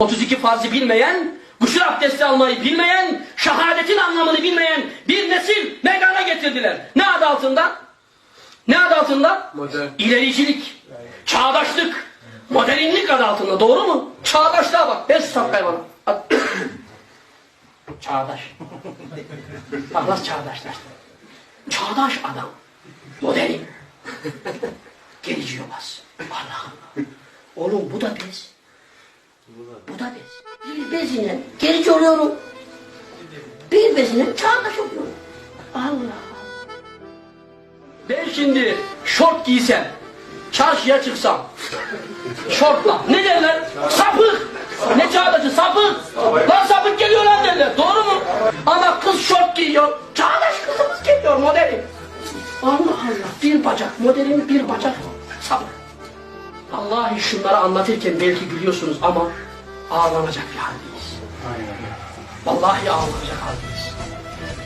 32 farzı bilmeyen, gusül abdesti almayı bilmeyen, şehadetin anlamını bilmeyen bir nesil meydana getirdiler. Ne adı altında? Ne adı altında? Modern. İlericilik, çağdaşlık, modernlik adı altında. Doğru mu? Çağdaşlığa bak. Ver şu şapkayı bana. At. Çağdaş. Bak nasıl çağdaşlaştı. Çağdaş adam. Modern. Gerici yobaz. Allah Allah. Oğlum bu da bez. Bu da bez. Bir bezine gerici oluyorum. Bir bezine çağdaş oluyorum. Allah Allah. Ben şimdi şort giysem, çarşıya çıksam, şortla ne derler? Sapık! Ne çağdaşı sapık! Lan sapık geliyor lan derler. Doğru mu? Ama kız şort giyiyor. Çağdaş kızımız geliyor modern. Allah Allah. Bir bacak. Modern bir bacak. Sapık. Vallahi şunları anlatırken belki gülüyorsunuz ama ağlanacak bir haldeyiz. Vallahi ağlanacak haldeyiz.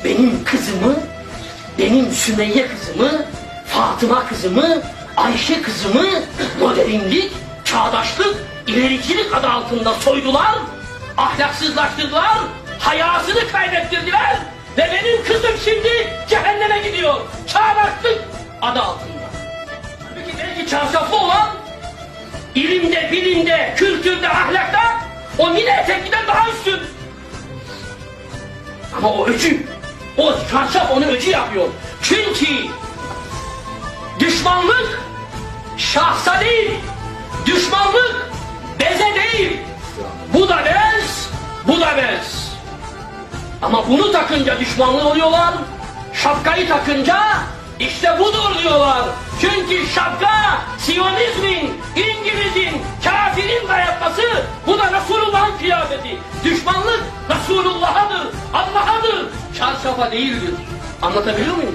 Benim kızımı, benim Sümeyye kızımı, Fatıma kızımı, Ayşe kızımı modernlik, çağdaşlık, ilericilik adı altında soydular, ahlaksızlaştırdılar, hayasını kaybettirdiler ve benim kızım şimdi cehenneme gidiyor. Çağdaşlık adı altında. Peki belki çarşaflı olan ilimde, bilimde, o mini etekliden daha üstün. Ama o öcü, o çarşaf onu öcü yapıyor. Çünkü düşmanlık şahsa değil, düşmanlık beze değil. Bu da bez, bu da bez. Ama bunu takınca düşmanlı oluyorlar. Şapkayı takınca işte budur diyorlar. Çünkü şapka Siyonizmin, Düşmanlık Resulullah'adır, Allah'adır. Çarşafa değildir. Anlatabiliyor muyum?